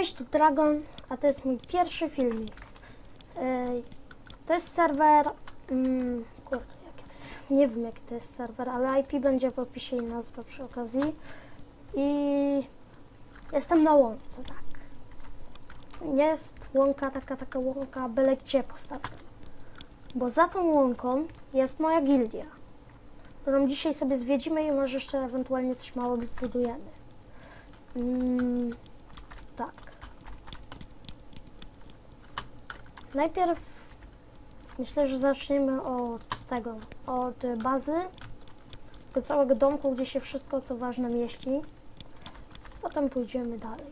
Cześć, tu Dragon, a to jest mój pierwszy filmik. Ej, To jest serwer. Mm, kurde, jest, nie wiem jaki to jest serwer, ale IP będzie w opisie i nazwa przy okazji. I jestem na łące, tak. Jest łąka, taka, taka łąka, byle gdzie postawiona. Bo za tą łąką jest moja gildia, którą dzisiaj sobie zwiedzimy i może jeszcze ewentualnie coś małego zbudujemy. Mm, tak. Najpierw myślę, że zaczniemy od tego, od bazy, tego całego domku, gdzie się wszystko co ważne mieści. Potem pójdziemy dalej.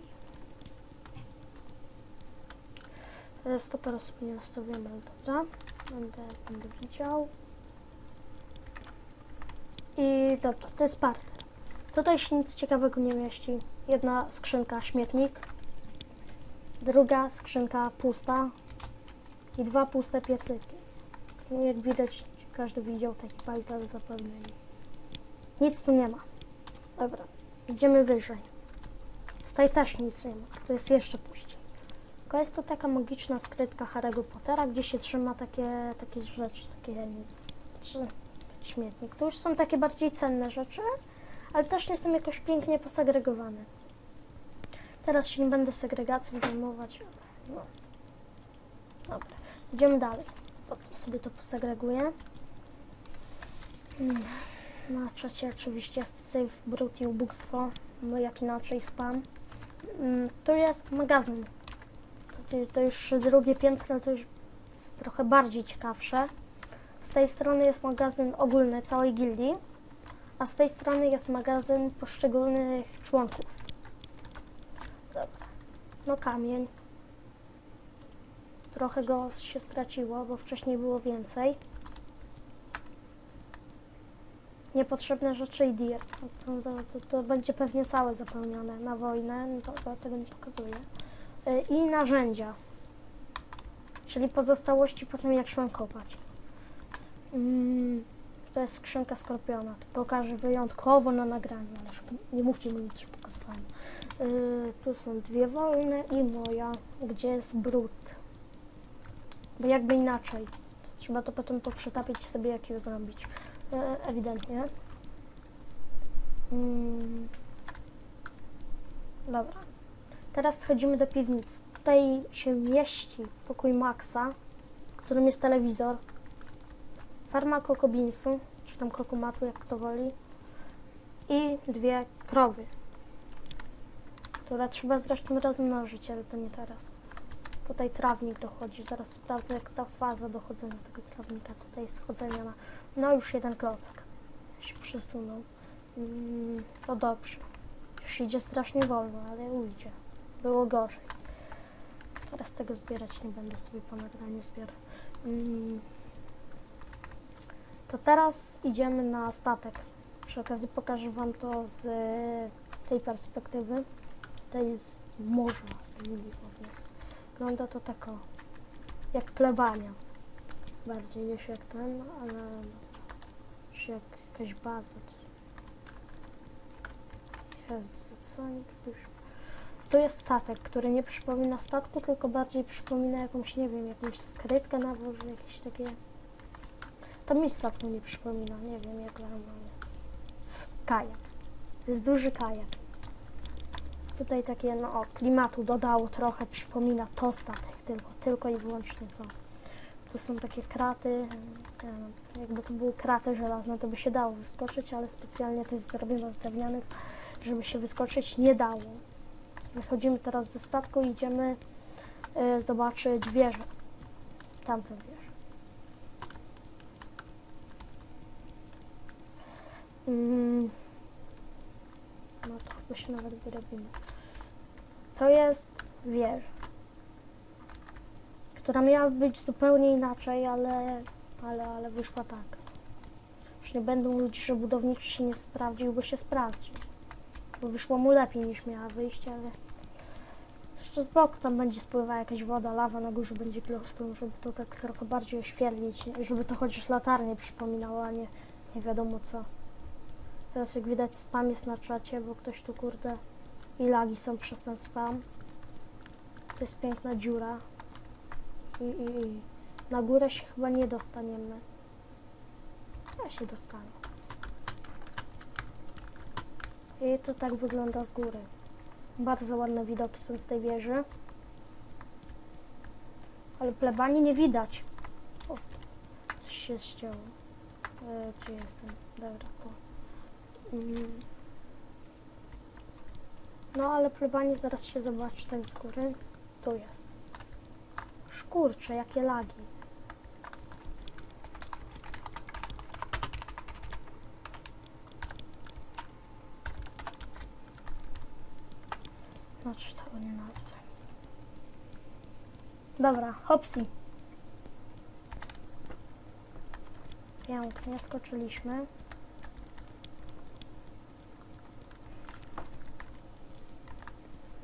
E, Stopera sobie nie nastawiamy, dobrze. Będę, będę widział. I dobra, to jest parter. Tutaj się nic ciekawego nie mieści. Jedna skrzynka śmietnik, druga skrzynka pusta i dwa puste piecyki. Jak widać, każdy widział taki pajzal zapewne. Nic tu nie ma. Dobra, idziemy wyżej. Tutaj też nic nie ma. Tu jest jeszcze puściej. Tylko jest to taka magiczna skrytka Harry'ego Pottera, gdzie się trzyma takie, takie rzeczy, takie czy śmietnik. To już są takie bardziej cenne rzeczy, ale też nie są jakoś pięknie posegregowane. Teraz się nie będę segregacją zajmować. No. Dobra, idziemy dalej. Potem sobie to posegreguję. Mm, Na czacie oczywiście save, brud i ubóstwo, no jak inaczej spam. Mm, Tu jest magazyn. To, to już drugie piętro, to już jest trochę bardziej ciekawsze. Z tej strony jest magazyn ogólny całej gildii, a z tej strony jest magazyn poszczególnych członków. Dobra. No kamień. Trochę go się straciło, bo wcześniej było więcej. Niepotrzebne rzeczy i dirt. No To, to, to, to będzie pewnie całe zapełnione na wojnę, no to, to tego nie pokazuję. Y, I narzędzia. Czyli pozostałości po tym, jak szłem kopać. Mm, to jest skrzynka skorpiona. To pokażę wyjątkowo na nagraniu, ale nie mówcie mi nic, że pokazywałem. Yy, tu są dwie wolne i moja, gdzie jest brud. Bo jakby inaczej. Trzeba to potem poprzetapić sobie, jak ją zrobić. Yy, ewidentnie. Mm. Dobra. Teraz schodzimy do piwnicy. Tutaj się mieści pokój Maxa, w którym jest telewizor, farma kokobinsu, czy tam kokomatu, jak kto woli, i dwie krowy, które trzeba zresztą rozmnożyć, ale to nie teraz. Tutaj trawnik dochodzi, zaraz sprawdzę, jak ta faza dochodzenia tego trawnika, tutaj schodzenia na, no już jeden klocek się przesunął. Mm, to dobrze. Już idzie strasznie wolno, ale ujdzie. Było gorzej. Teraz tego zbierać nie będę sobie po nagraniu zbierać. Mm. To teraz idziemy na statek. Przy okazji pokażę Wam to z tej perspektywy. Tutaj z morza, z Lili w ogóle. Wygląda to tak o, jak plebania. Bardziej niż jak ten, ale czy jak jakaś baza. Jezu, co oni tu jest statek, który nie przypomina statku, tylko bardziej przypomina jakąś, nie wiem, jakąś skrytkę na wozie, jakieś takie... To mi statku nie przypomina, nie wiem jak normalnie. Kajak. Jest duży kajak. Tutaj takie, no klimatu dodało trochę, przypomina to statek tylko, tylko i wyłącznie to. Tu są takie kraty, jakby to były kraty żelazne, to by się dało wyskoczyć, ale specjalnie to jest zrobione z drewnianych, żeby się wyskoczyć nie dało. Wychodzimy teraz ze statku i idziemy e, zobaczyć wieżę. Tamtą wieżę. Mm. Chyba się nawet wyrobimy. To jest wieża, która miała być zupełnie inaczej, ale, ale, ale wyszła tak. Już nie będą ludzi, że budowniczy się nie sprawdził, bo się sprawdzi. Bo wyszło mu lepiej niż miała wyjść, ale jeszcze z boku tam będzie spływała jakaś woda, lawa na górze będzie glowstone, żeby to tak trochę bardziej oświetlić, żeby to chociaż latarnie przypominało, a nie, nie wiadomo co. Teraz jak widać spam jest na czacie, bo ktoś tu kurde i lagi są przez ten spam. To jest piękna dziura. I, i, i na górę się chyba nie dostaniemy. Ja się dostanę. I to tak wygląda z góry. Bardzo ładne widoki są z tej wieży. Ale plebanii nie widać. O, coś się ścięło. E, gdzie jestem? Dobra, tu. Mm. No, ale plebanii zaraz się zobaczy tak z góry. Tu jest. Szkurcze, jakie lagi. Znaczy tego nie nazwę. Dobra, hopsi. Pięknie, skoczyliśmy.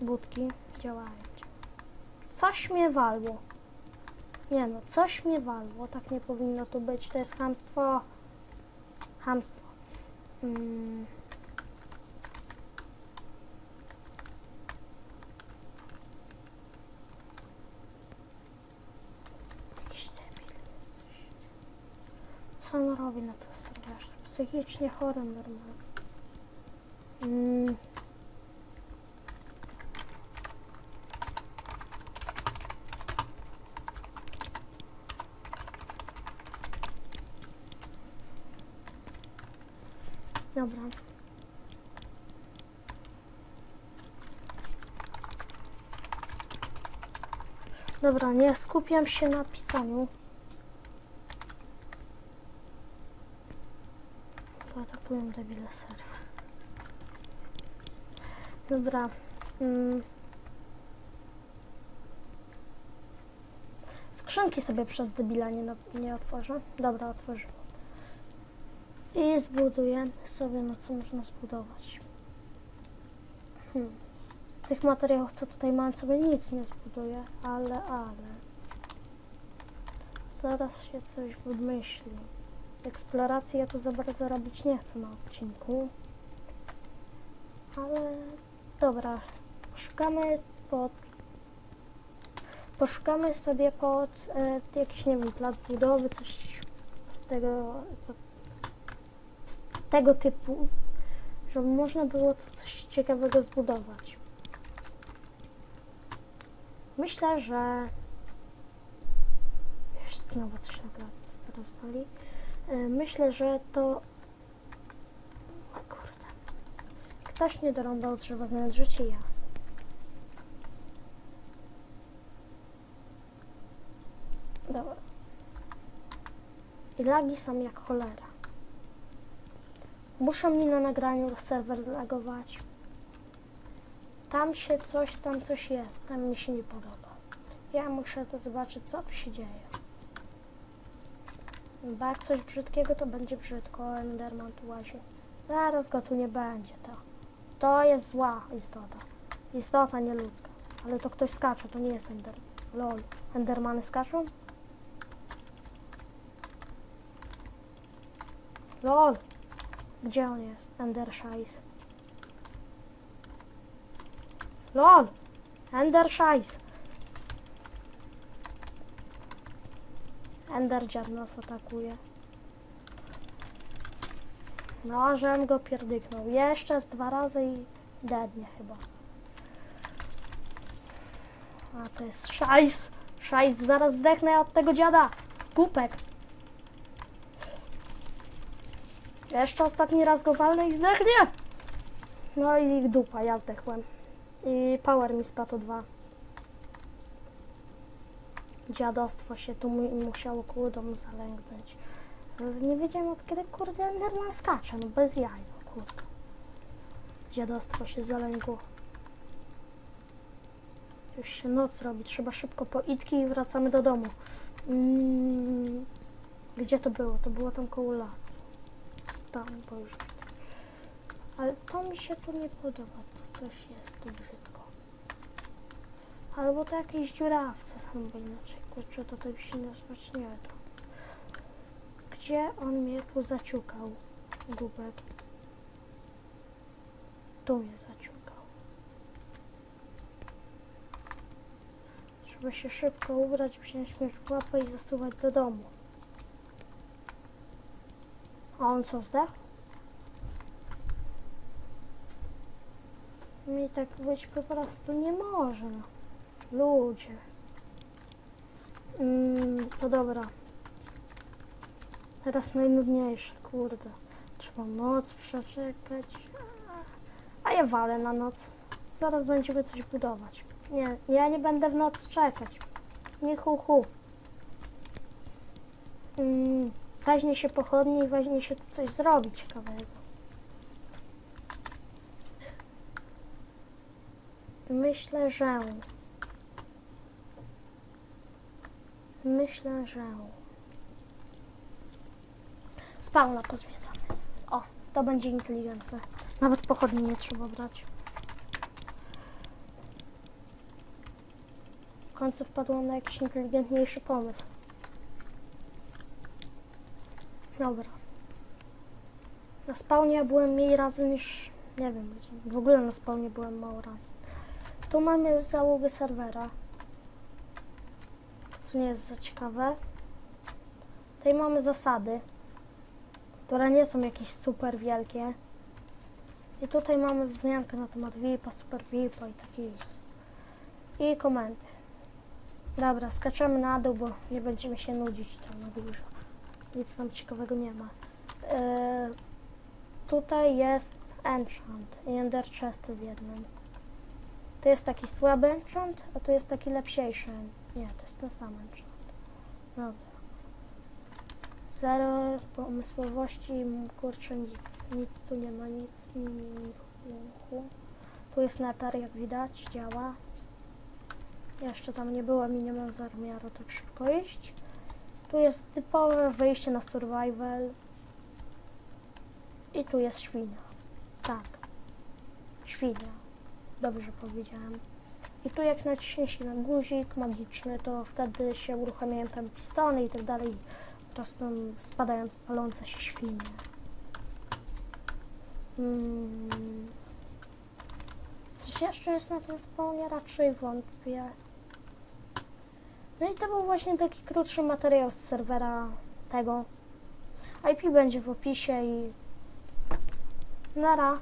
Budki działają. Coś mnie walło. Nie no, coś mnie walło. Tak nie powinno tu być. To jest hamstwo. Hamstwo. Mm. Debil. Co on robi na tym serwerze? Psychicznie chory normalnie. Mm. Dobra. Dobra, nie skupiam się na pisaniu. Atakują debile serwer. Dobra. Mm. Skrzynki sobie przez debila nie, nie otworzę. Dobra, otworzyłam. I zbuduję sobie, no co można zbudować. Hmm. Z tych materiałów, co tutaj mam, sobie nic nie zbuduję, ale, ale. Zaraz się coś wymyśli. Eksploracji ja tu za bardzo robić nie chcę na odcinku. Ale dobra, poszukamy pod... Poszukamy sobie pod e, jakiś, nie wiem, plac budowy, coś z tego, z tego typu, żeby można było coś ciekawego zbudować. Myślę, że... Już znowu coś na klatce teraz boli. E, Myślę, że to... O kurde. Ktoś nie dorąbał drzewa znając życie ja. Dobra. I lagi są jak cholera. Muszą mi na nagraniu serwer zlagować. Tam się coś, tam coś jest. Tam mi się nie podoba. Ja muszę to zobaczyć, co tu się dzieje. Bo jak coś brzydkiego, to będzie brzydko. Enderman tu łazi. Zaraz go tu nie będzie, to. To jest zła istota. Istota nieludzka. Ale to ktoś skacze, to nie jest Ender. Lol. Endermany skaczą? Lol. Gdzie on jest? Endershais. LOL! Endershais. Enderjar nas atakuje. No, żem go pierdyknął. Jeszcze z dwa razy i dednie chyba. A to jest szajs. Szajs, zaraz zdechnę od tego dziada. Kupek. Jeszcze ostatni raz go walnę i zdechnie. No i dupa, ja zdechłem. I power mi spadł o dwa. Dziadostwo się tu mu musiało kurde zalęgnąć. Nie wiedziałem od kiedy kurde Enderman skacze, no bez jaj, no kurde. Dziadostwo się zalęgło. Już się noc robi, trzeba szybko po itki i wracamy do domu. Mm, gdzie to było? To było tam koło lasu. Tam, bo już... Ale to mi się tu nie podoba, coś jest tu brzydko. Albo to jakieś dziurawce są, bo inaczej, kurczę, to to już się nie osmacznie to. Gdzie on mnie tu zaciukał? Gubek. Tu mnie zaciukał. Trzeba się szybko ubrać, wziąć miecz w łapę i zasuwać do domu. A on co, zdechł? Mi tak być po prostu nie może. no. Ludzie. Mm, to dobra. Teraz najnudniejsze, kurde. Trzeba noc przeczekać. A ja walę na noc. Zaraz będziemy coś budować. Nie, ja nie będę w nocy czekać. Nie hu hu. Mm, weźmie się pochodnie i weźmie się coś zrobić ciekawego. Myślę, że... Myślę, że... Spawna pozwiedzamy. O, to będzie inteligentne. Nawet pochodni nie trzeba brać. W końcu wpadłam na jakiś inteligentniejszy pomysł. Dobra. Na spawnie byłem mniej razy niż... Nie wiem, w ogóle na spawnie byłem mało razy. Tu mamy załogę serwera. Co nie jest za ciekawe. Tutaj mamy zasady, które nie są jakieś super wielkie. I tutaj mamy wzmiankę na temat VIP-a, super VIP-a i takich. I komendy. Dobra, skaczemy na dół, bo nie będziemy się nudzić tam na górze. Nic tam ciekawego nie ma. E, tutaj jest enchant i ender chesty w jednym. To jest taki słaby enchant, a tu jest taki lepsiejszy. Nie, to jest ten sam enchant. Dobra. Zero pomysłowości, kurczę nic, nic tu nie ma, nic. Tu jest netar, jak widać, działa. Jeszcze tam nie byłem i nie mam zamiaru tak szybko iść. Tu jest typowe wyjście na survival. I tu jest świnia. Tak. Świnia. Dobrze powiedziałem. I tu jak naciśnie się na guzik magiczny, to wtedy się uruchamiają tam pistony i tak dalej. Po prostu spadają palące się świnie. Mm. Coś jeszcze jest na tym spawnie? Raczej wątpię. No i to był właśnie taki krótszy materiał z serwera tego. IP będzie w opisie i nara.